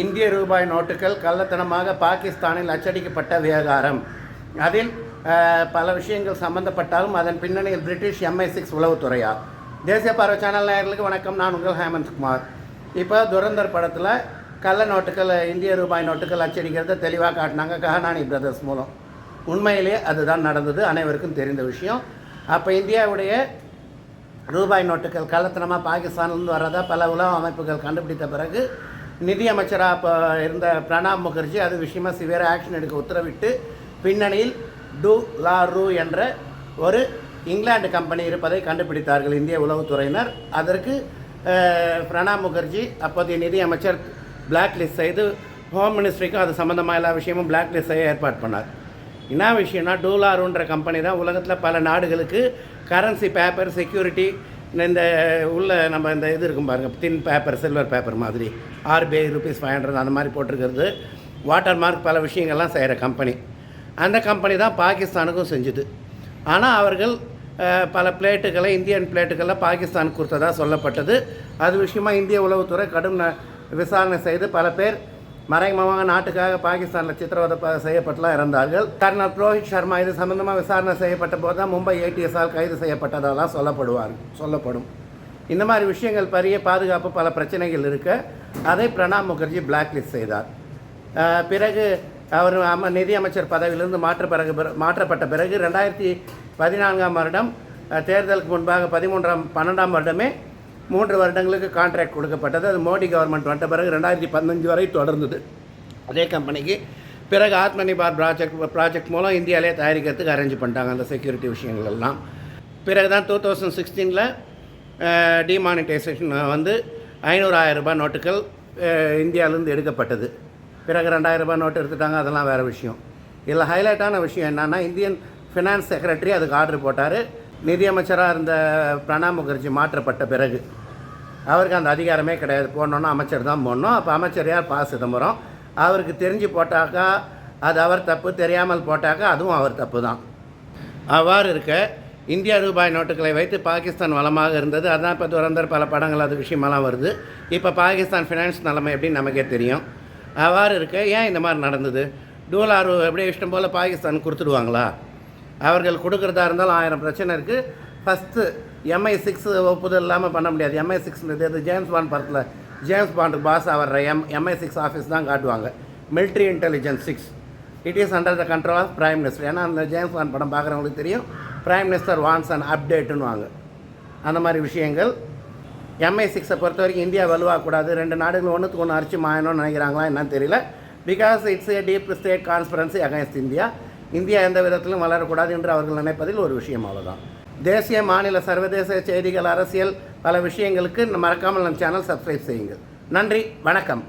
இந்திய ரூபாய் நோட்டுகள் கள்ளத்தனமாக பாகிஸ்தானில் அச்சடிக்கப்பட்ட விவகாரம். அதில் பல விஷயங்கள் சம்பந்தப்பட்டாலும் அதன் பின்னணியில் பிரிட்டிஷ் எம்ஐ சிக்ஸ் உளவுத்துறையா? தேசிய பார்வை சேனல் நேயர்களுக்கு வணக்கம். நான் உங்கள் ஹேமந்த் குமார். இப்போ துரந்தர் படத்தில் கள்ள நோட்டுகள் இந்திய ரூபாய் நோட்டுகள் அச்சடிக்கிறத தெளிவாக காட்டினாங்க கஹனானி பிரதர்ஸ் மூலம். உண்மையிலே அதுதான் நடந்தது. அனைவருக்கும் தெரிந்த விஷயம். அப்போ இந்தியாவுடைய ரூபாய் நோட்டுகள் கள்ளத்தனமாக பாகிஸ்தான்லேருந்து வர்றதா? பல உலக அமைப்புகள் கண்டுபிடித்த பிறகு நிதியமைச்சராக இப்போ இருந்த பிரணாப் முகர்ஜி அது விஷயமா சிவியர் ஆக்ஷன் எடுக்க உத்தரவிட்டு பின்னணியில் டூ லா ரூ என்ற ஒரு இங்கிலாந்து கம்பெனி இருப்பதை கண்டுபிடித்தார்கள் இந்திய உளவுத்துறையினர். அதற்கு பிரணாப் முகர்ஜி அப்போதைய நிதியமைச்சர் பிளாக் லிஸ்ட் செய்து ஹோம் மினிஸ்ட்ரிக்கும் அது சம்மந்தமாக எல்லா விஷயமும் பிளாக் லிஸ்ட் செய்ய ஏற்பாடு பண்ணார். என்ன விஷயம்னா டூலாருன்ற கம்பெனி தான் உலகத்தில் பல நாடுகளுக்கு கரன்சி பேப்பர் செக்யூரிட்டி இந்த உள்ள நம்ம இந்த இது இருக்கும் பாருங்கள் தின் பேப்பர் சில்வர் பேப்பர் மாதிரி. ஆர்பிஐ ருபீஸ் ஃபைவ் ஹண்ட்ரட் அந்த மாதிரி போட்டிருக்கிறது. வாட்டர் மார்க் பல விஷயங்கள்லாம் செய்கிற கம்பெனி அந்த கம்பெனி தான் பாகிஸ்தானுக்கும் செஞ்சுது. ஆனால் அவர்கள் பல பிளேட்டுகளை இந்தியன் பிளேட்டுகளை பாகிஸ்தானுக்கு கொடுத்ததா சொல்லப்பட்டது. அது விஷயமா இந்திய உளவுத்துறை கடும் விசாரணை செய்து பல பேர் மறைமுகமாக நாட்டுக்காக பாகிஸ்தானில் சித்திரவதை செய்யப்பட்டலாம் செய்யப்பட்டுலாம் இறந்தார்கள். கர்னல் ரோஹித் சர்மா இது சம்பந்தமாக விசாரணை செய்யப்பட்ட போது தான் மும்பை ஏடிஎஸ்ஆல் கைது செய்யப்பட்டதெல்லாம் சொல்லப்படுவார் சொல்லப்படும். இந்த மாதிரி விஷயங்கள் பெரிய பாதுகாப்பு பல பிரச்சனைகள் இருக்க. அதை பிரணாப் முகர்ஜி பிளாக்லிஸ்ட் செய்தார். பிறகு அவர் அம நிதியமைச்சர் பதவியிலிருந்து மாற்ற பிறகு மாற்றப்பட்ட பிறகு ரெண்டாயிரத்தி பதினான்காம் வருடம் தேர்தலுக்கு முன்பாக பதிமூன்றாம் பன்னெண்டாம் வருடமே மூன்று வருடங்களுக்கு கான்ட்ராக்ட் கொடுக்கப்பட்டது. அது மோடி கவர்மெண்ட் வந்த பிறகு ரெண்டாயிரத்தி பதினஞ்சு வரை தொடர்ந்தது. அதே கம்பெனிக்கு பிறகு ஆத்ம ப்ராஜெக்ட் ப்ராஜெக்ட் மூலம் இந்தியாவிலே தயாரிக்கிறதுக்கு அரேஞ்ச் பண்ணிட்டாங்க அந்த செக்யூரிட்டி விஷயங்கள் எல்லாம். பிறகு தான் டூ தௌசண்ட் சிக்ஸ்டீனில் டிமானிட்டைசேஷன் வந்து ஐநூறாயிரம் ரூபாய் நோட்டுகள் இந்தியாவிலேருந்து எடுக்கப்பட்டது. பிறகு ரெண்டாயிரம் ரூபாய் நோட்டு எடுத்துட்டாங்க அதெல்லாம் வேறு விஷயம். இதில் ஹைலைட்டான விஷயம் என்னென்னா இந்தியன் ஃபினான்ஸ் செக்ரட்டரி அதுக்கு ஆர்டர் போட்டார். நிதியமைச்சராக இருந்த பிரணாப் முகர்ஜி மாற்றப்பட்ட பிறகு அவருக்கு அந்த அதிகாரமே கிடையாது. போடணுன்னா அமைச்சர் தான் போடணும். அப்போ அமைச்சர் யார்? பா. சிதம்பரம். அவருக்கு தெரிஞ்சு போட்டாக்கா அது அவர் தப்பு. தெரியாமல் போட்டாக்கா அதுவும் அவர் தப்பு தான். அவ்வாறு இருக்க இந்திய ரூபாய் நோட்டுகளை வைத்து பாகிஸ்தான் வளமாக இருந்தது. அதான் இப்போ துரந்தர் பல படங்கள் அது விஷயமெல்லாம் வருது. இப்போ பாகிஸ்தான் ஃபினான்ஸ் நிலைமை எப்படின்னு நமக்கே தெரியும். அவ்வாறு இருக்க ஏன் இந்த மாதிரி நடந்தது? டூலார் எப்படியே இஷ்டம் போல் பாகிஸ்தான் கொடுத்துடுவாங்களா? அவர்கள் கொடுக்குறதா இருந்தாலும் ஆயிரம் பிரச்சனை இருக்குது ஃபஸ்ட்டு எம்ஐ சிக்ஸ் ஒப்புதல் இல்லாமல் பண்ண முடியாது. எம்ஐ சிக்ஸ்ன்றது அது ஜேம்ஸ் பாண்ட் படத்தில். ஜேம்ஸ் பாண்டுக்கு பாஸ் ஆகிற எம் எம்ஐ சிக்ஸ் ஆஃபீஸ் தான் காட்டுவாங்க. Military intelligence six it is under the control of prime minister ஏன்னா அந்த ஜேம்ஸ் பாண்ட் படம் பார்க்குறவங்களுக்கு தெரியும். பிரைம் மினிஸ்டர் வான்ஸ் அண்ட் அப்டேட்டுன்னு அந்த மாதிரி விஷயங்கள். எம்ஐ சிக்ஸை பொறுத்த வரைக்கும் இந்தியா வலுவாகக்கூடாது. ரெண்டு நாடுகள் ஒன்றுத்துக்கு ஒன்று அரிச்சு மாயணும்னு நினைக்கிறாங்களா என்னன்னு தெரியல. Because it's a deep state conspiracy against India India எந்த விதத்திலும் வளரக்கூடாது என்று அவர்கள் நினைப்பதில் ஒரு விஷயம் அவ்வளோதான் தேசிய மாநில சர்வதேச செய்திகள் அரசியல் பல விஷயங்களுக்கு மறக்காமல் நம் சேனல் சப்ஸ்கிரைப் செய்யுங்கள். நன்றி வணக்கம்.